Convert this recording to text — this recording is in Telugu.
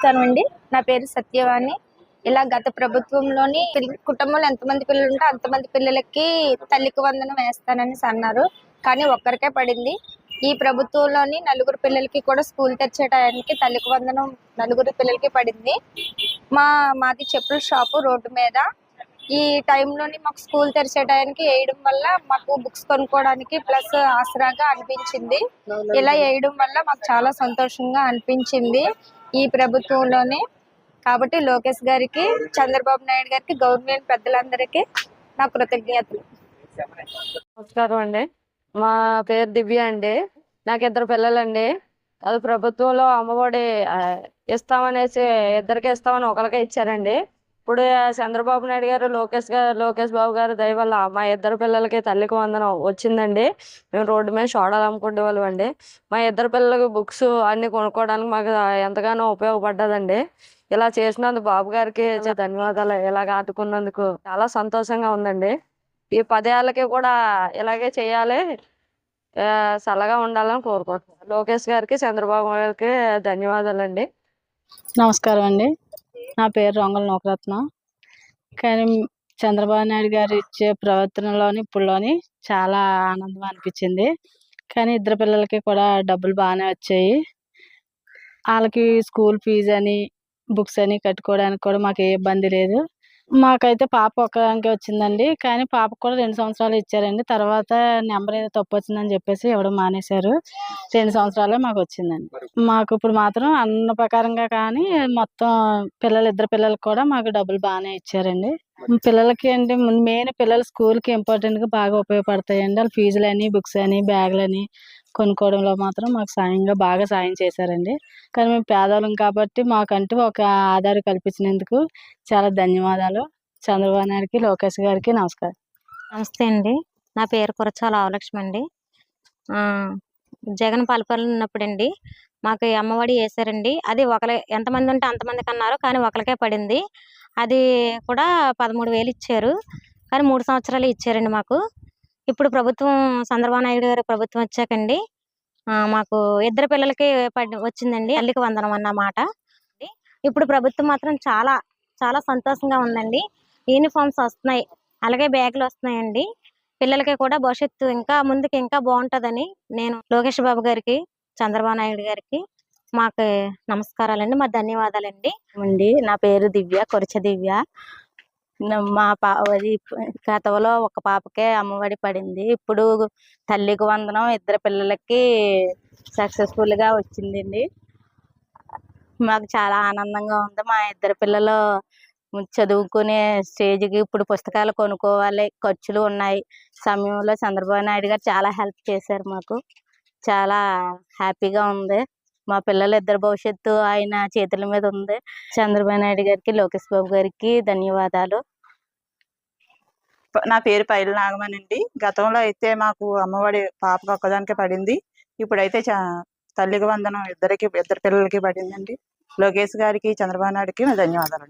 నమస్కారం అండి నా పేరు సత్యవాణి. ఇలా గత ప్రభుత్వంలోని కుటుంబంలో ఎంతమంది పిల్లలు ఉంటే అంతమంది పిల్లలకి తల్లికి వందనం వేస్తానని అన్నారు కానీ ఒక్కరికే పడింది. ఈ ప్రభుత్వంలోని నలుగురు పిల్లలకి కూడా స్కూల్ తెరిచే టయానికి తల్లికి వందనం నలుగురు పిల్లలకి పడింది. మా మాది చెప్పుల షాపు రోడ్డు మీద. ఈ టైంలోని మాకు స్కూల్ తెరిచే టయానికి వేయడం వల్ల మాకు బుక్స్ కొనుక్కోవడానికి ప్లస్ ఆసరాగా అనిపించింది. ఇలా వేయడం వల్ల మాకు చాలా సంతోషంగా అనిపించింది. ఈ ప్రభుత్వంలోనే. కాబట్టి లోకేష్ గారికి చంద్రబాబు నాయుడు గారికి గవర్నమెంట్ పెద్దలందరికీ నా కృతజ్ఞతలు. నమస్కారం అండి. మా పేరు దివ్య అండి. నాకు ఇద్దరు పిల్లలండి. అది ప్రభుత్వంలో అమ్మఒడి ఇస్తామనేసి ఇద్దరికి ఇస్తామని ఒకరికే ఇచ్చారండి. ఇప్పుడు చంద్రబాబు నాయుడు గారు లోకేష్ గారు లోకేష్ బాబు గారు దయ వల్ల మా ఇద్దరు పిల్లలకి తల్లికి వందనం వచ్చిందండి. మేము రోడ్డు మీద షోడాలు అమ్ముకునే వాళ్ళం అండి. మా ఇద్దరు పిల్లలకి బుక్స్ అన్ని కొనుక్కోవడానికి మాకు ఎంతగానో ఉపయోగపడ్డదండి. ఇలా చేసినందుకు బాబు గారికి ధన్యవాదాలు. ఇలాగ ఆదుకున్నందుకు చాలా సంతోషంగా ఉందండి. ఈ పదేళ్ళకి కూడా ఇలాగే చేయాలి. చల్లగా ఉండాలని కోరుకుంటున్నాను. లోకేష్ గారికి చంద్రబాబు గారికి ధన్యవాదాలండి. నమస్కారం అండి. నా పేరు రొంగల నూకరత్నం. కానీ చంద్రబాబు నాయుడు గారు ఇచ్చే ప్రవర్తనలోని ఇప్పుడులోని చాలా ఆనందం అనిపించింది. కానీ ఇద్దరు పిల్లలకి కూడా డబ్బులు బాగానే వచ్చాయి. వాళ్ళకి స్కూల్ ఫీజు అని బుక్స్ అని కట్టుకోవడానికి కూడా మాకు ఏ ఇబ్బంది లేదు. మాకైతే పాప ఒక్కదానికే వచ్చిందండి. కానీ పాపకు కూడా రెండు సంవత్సరాలు ఇచ్చారండి. తర్వాత నెంబర్ ఏదో తప్పు వచ్చిందని చెప్పేసి ఇవ్వడం మానేశారు. రెండు సంవత్సరాలే మాకు వచ్చిందండి. మాకు ఇప్పుడు మాత్రం అన్న ప్రకారంగా కానీ మొత్తం పిల్లలు ఇద్దరు పిల్లలకి కూడా మాకు డబ్బులు బాగానే ఇచ్చారండి. పిల్లలకి అంటే మెయిన్ పిల్లల స్కూల్కి ఇంపార్టెంట్గా బాగా ఉపయోగపడతాయండి. వాళ్ళ ఫీజులని బుక్స్ అని బ్యాగులని కొనుక్కోవడంలో మాత్రం మాకు సాయంగా బాగా సాయం చేశారండి. కానీ మేము పేదవాళ్ళం కాబట్టి మాకంటూ ఒక ఆధార్ కల్పించినందుకు చాలా ధన్యవాదాలు. చంద్రబాబు గారికి లోకేష్ గారికి నమస్కారం. నమస్తే అండి. నా పేరు కురచాల ఆవలక్ష్మి అండి. జగన్ పరిపాలన ఉన్నప్పుడండి మాకు అమ్మఒడి వేసారండి అది ఒకరి ఎంతమంది ఉంటే అంతమందికి అన్నారు కానీ ఒకరికే పడింది. అది కూడా పదమూడు వేలు ఇచ్చారు. కానీ మూడు సంవత్సరాలు ఇచ్చారండి మాకు. ఇప్పుడు ప్రభుత్వం చంద్రబాబు నాయుడు గారు ప్రభుత్వం వచ్చాకండి. మాకు ఇద్దరు పిల్లలకి పడి వచ్చిందండి. తల్లికి వందనం అన్నమాట ఇప్పుడు ప్రభుత్వం మాత్రం చాలా చాలా సంతోషంగా ఉందండి. యూనిఫామ్స్ వస్తున్నాయి. అలాగే బ్యాగులు వస్తున్నాయండి. పిల్లలకి కూడా భవిష్యత్తు ఇంకా ముందుకు ఇంకా బాగుంటుందని నేను లోకేష్ బాబు గారికి చంద్రబాబు నాయుడు గారికి మాకు నమస్కారాలండి. మా ధన్యవాదాలండి. అండి నా పేరు దివ్య కొరచ దివ్య. మా పా అది ఒక పాపకే అమ్మఒడి పడింది. ఇప్పుడు తల్లికి వందనం ఇద్దరు పిల్లలకి సక్సెస్ఫుల్గా వచ్చింది వచ్చిందండి. మాకు చాలా ఆనందంగా ఉంది. మా ఇద్దరు పిల్లలు చదువుకునే స్టేజ్కి ఇప్పుడు పుస్తకాలు కొనుక్కోవాలి. ఖర్చులు ఉన్నాయి. సమయంలో చంద్రబాబు నాయుడు గారు చాలా హెల్ప్ చేశారు మాకు. చాలా హ్యాపీగా ఉంది. మా పిల్లల ఇద్దరు భవిష్యత్తు ఆయన చేతుల మీద ఉంది. చంద్రబాబు నాయుడు గారికి లోకేష్ బాబు గారికి ధన్యవాదాలు. నా పేరు పైల నాగమణి అండి. గతంలో అయితే మాకు అమ్మఒడి పాపకు ఒక్కదానికే పడింది. ఇప్పుడైతే తల్లికి వందనం ఇద్దరికి ఇద్దరు పిల్లలకి పడిందండి. లోకేష్ గారికి చంద్రబాబు నాయుడుకి ధన్యవాదాలు